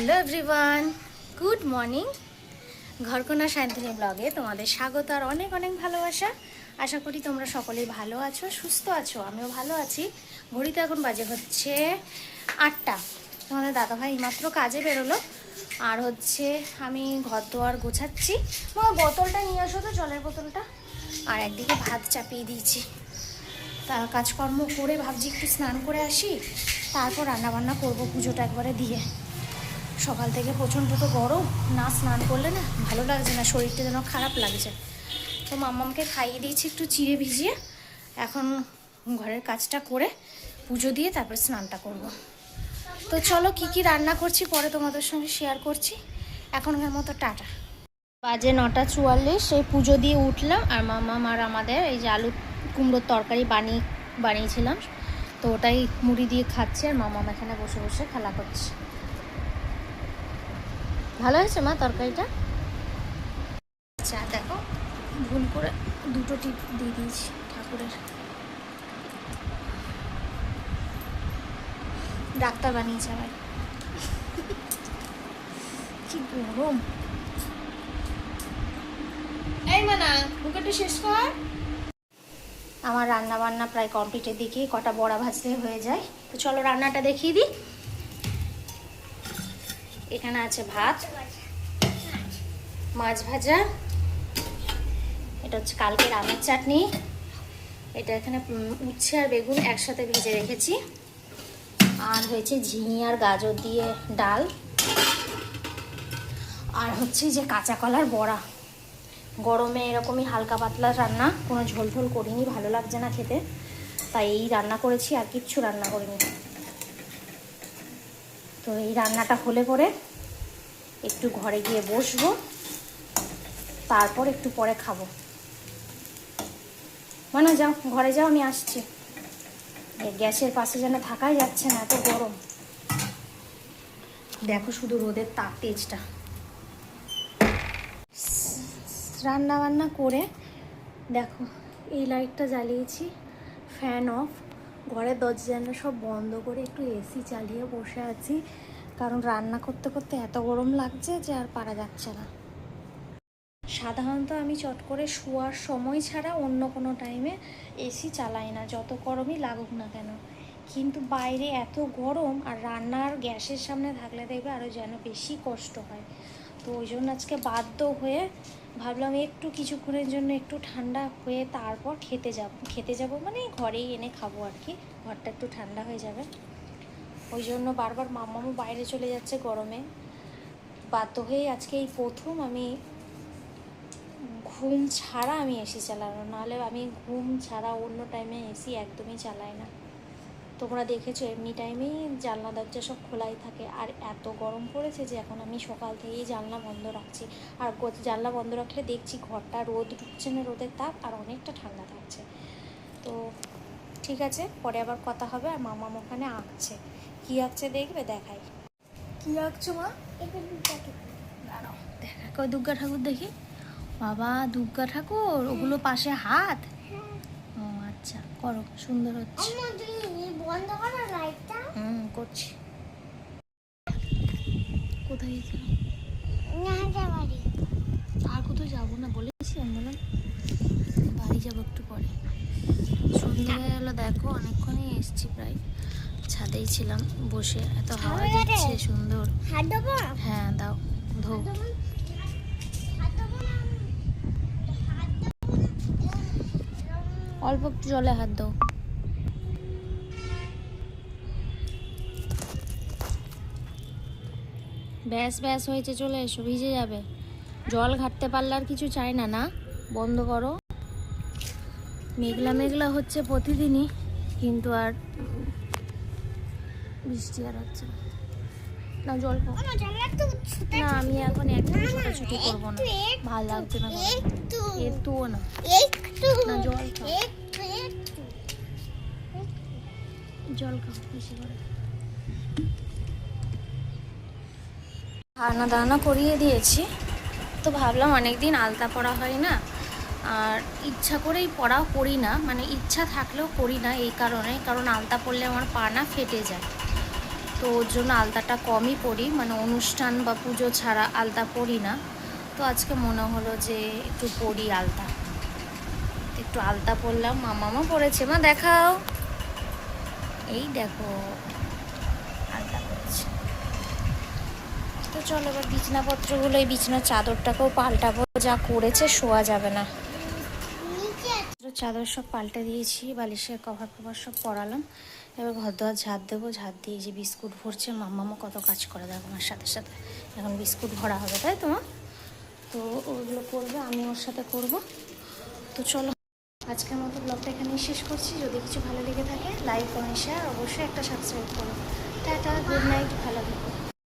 Hello everyone, good morning. ঘরকোনা শান্তিনী ব্লগে তোমাদের স্বাগত আর অনেক অনেক ভালোবাসা। আশা করি তোমরা সকলেই ভালো আছো, সুস্থ আছো, আমিও ভালো আছি। ঘড়িতে এখন বাজে হচ্ছে আটটা। তোমাদের দাদাভাই মাত্র কাজে বেরোলো। আর হচ্ছে আমি ঘর দোয়ার গোছাচ্ছি। আমার বোতলটা নিয়ে আসো তো, জলের বোতলটা। আর একদিকে ভাত চাপিয়ে দিয়েছি। তা কাজকর্ম করে ভাবছি একটু স্নান করে আসি। তারপর রান্নাবান্না করব পুজোটা একবারে দিয়ে। সকাল থেকে প্রচণ্ড তো গরম, না স্নান করলে না ভালো লাগছে না, শরীরটা যেন খারাপ লাগছে। তো মাম্মামকে খাইয়ে দিয়েছি একটু চিড়ে ভিজিয়ে, এখন ঘরের কাজটা করে পুজো দিয়ে তারপর স্নানটা করব। তো চলো কি কি রান্না করছি পরে তোমাদের সঙ্গে শেয়ার করছি। এখনকার মতো টাটা। বাজে নটা চুয়াল্লিশ সেই পুজো দিয়ে উঠলাম আর মাম্মাম আর আমাদের এই যে আলু কুমড়োর তরকারি বানিয়ে বানিয়েছিলাম। তো ওটাই মুড়ি দিয়ে খাচ্ছে আর মামাম এখানে বসে বসে খেলা করছে। ভালো হয়েছে মা তরকারিটা? আচ্ছা দেখো, ভুল করে দুটো টিপ দিয়ে দিয়েছি ঠাকুরের। ডাক্তার বানিয়েছে আমার কি গরম। শেষ কর। আমার রান্না বান্না প্রায় কমপ্লিটের দিকে কটা বড়া ভাজতে হয়ে যায়। তো চলো রান্নাটা দেখিয়ে দিই। এখানে আছে ভাত, মাছ ভাজা, এটা হচ্ছে কালকের আমের চাটনি, এটা এখানে উচ্ছে আর বেগুন একসাথে ভেজে রেখেছি, আর হয়েছে ঝিঙে আর গাজর দিয়ে ডাল, আর হচ্ছে যে কাঁচা কলার বড়া, গরমে এরকমই হালকা পাতলা রান্না, কোনো ঝোল ঝোল করিনি, ভালো লাগছে না খেতে, তাই এই রান্না করেছি আর কিচ্ছু রান্না করিনি। তো এই রান্নাটা হলে পরে একটু ঘরে গিয়ে বসবো, তারপর একটু পরে খাব। মানে যাও, ঘরে যাও, আমি আসছি। গ্যাসের পাশে যেন থাকাই যাচ্ছে না, এত গরম। দেখো শুধু রোদের তাপ তেজটা। রান্না বান্না করে দেখো, এই লাইটটা জ্বালিয়েছি, ফ্যান অফ। ঘরের দরজা জানলা সব বন্ধ করে একটু এসি চালিয়ে বসে আছি। কারণ রান্না করতে করতে এত গরম লাগছে যে আর পারা যাচ্ছে না। সাধারণত আমি চট করে শোয়ার সময় ছাড়া অন্য কোনো টাইমে এসি চালাই না, যত গরমই লাগুক না কেন। কিন্তু বাইরে এত গরম আর রান্নার গ্যাসের সামনে থাকলে দেখবে আরও যেন বেশি কষ্ট হয়। তো ওই জন্য আজকে বাধ্য হয়ে ভাবলাম একটু কিছুক্ষণের জন্য একটু ঠান্ডা হয়ে তারপর খেতে যাব। খেতে যাব মানে ঘরেই এনে খাব আর কি, ঘরটা একটু ঠান্ডা হয়ে যাবে। ওই জন্য বারবার মাম্মামও বাইরে চলে যাচ্ছে গরমে। বাধ্য হয়ে আজকে এই প্রথম আমি ঘুম ছাড়া আমি এসি চালানো, নাহলে আমি ঘুম ছাড়া অন্য টাইমে এসি একদমই চালাই না। তোমরা দেখেছ এমনি টাইমেই জানলা, দরজা সব খোলাই থাকে। আর এত গরম পড়েছে যে এখন আমি সকাল থেকেই জানলা বন্ধ রাখছি। আর জানলা বন্ধ রাখলে দেখছি ঘরটা রোদ ঢুকছে না রোদের তাপ আর অনেকটা ঠান্ডা থাকছে তো ঠিক আছে, পরে আবার কথা হবে আর মামা ওখানে আঁকছে। কি আঁকছে দেখবে? দেখাই। কি আঁকছো মা? দাঁড়াও দেখা দুর্গা ঠাকুর দেখি? বাবা দুর্গা ঠাকুর? ওগুলো পাশে হাত? ও আচ্ছা করো সুন্দর হচ্ছে। বন্ধ করো লাইটটা হুম করছি। কোথায় গেছিলাম? আর কোথাও যাব না বলেছি আমি বললাম বাড়ি যাব একটু পরে। সন্ধ্যে দেখো অনেকক্ষণই এসছি প্রায়। ছাদেই ছিলাম বসে এত হাওয়া? দিচ্ছে সুন্দর। হ্যাঁ দাও ধো। অল্প একটু জলে হাত দাও। ব্যাস ব্যাস হয়েছে চলে এসো ভিজে যাবে। জল ঘাটতে পারলে আর কিছু চাই না না? বন্ধ করো। মেঘলা মেঘলা হচ্ছে প্রতিদিনই কিন্তু আর বৃষ্টি আর হচ্ছে না। জল না আমি এখন একদম ছোটাছুটি করব না। ভালো লাগছে না। একটুও না। না, জল জল খাও বেশি করে। খাওয়ানা দাওয়ানা করিয়ে দিয়েছি। তো ভাবলাম অনেকদিন আলতা পড়া হয় না। আর ইচ্ছা করেই পড়াও করি না। মানে ইচ্ছা থাকলেও করি না এই কারণে। কারণ আলতা পড়লে আমার পা না ফেটে যায়। তো ওর জন্য আলতাটা কমই পরি। মানে অনুষ্ঠান বা পুজো ছাড়া আলতা পরি না। তো আজকে মনে হলো যে একটু পরি আলতা। একটু আলতা পরলাম, মামামা পরেছে। মা, দেখাও। এই দেখো, আলতা পরেছে। তো চলো এবার বিছনাপত্রগুলো, এই বিছনার চাদরটাকেও পাল্টাবো। যা করেছে, শোয়া যাবে না। চাদর সব পাল্টে দিয়েছি, বালিশের কভার ফভার সব পরালাম। এবার ঘর দোয়ার ঝাড় দেবো ঝাড় দিয়ে যে বিস্কুট ভরছে মাম্মামও কত কাজ করে দেখো আমার সাথে সাথে। এখন বিস্কুট ভরা হবে, তাই তোমার তো ওগুলো করবে, আমি ওর সাথে করব। তো চলো, আজকের মতো ব্লগটা এখানেই শেষ করছি। যদি কিছু ভালো লেগে থাকে লাইক কমেন্ট শেয়ার অবশ্যই একটা সাবস্ক্রাইব করো। টাটা গুড নাইট ভালো থেকো।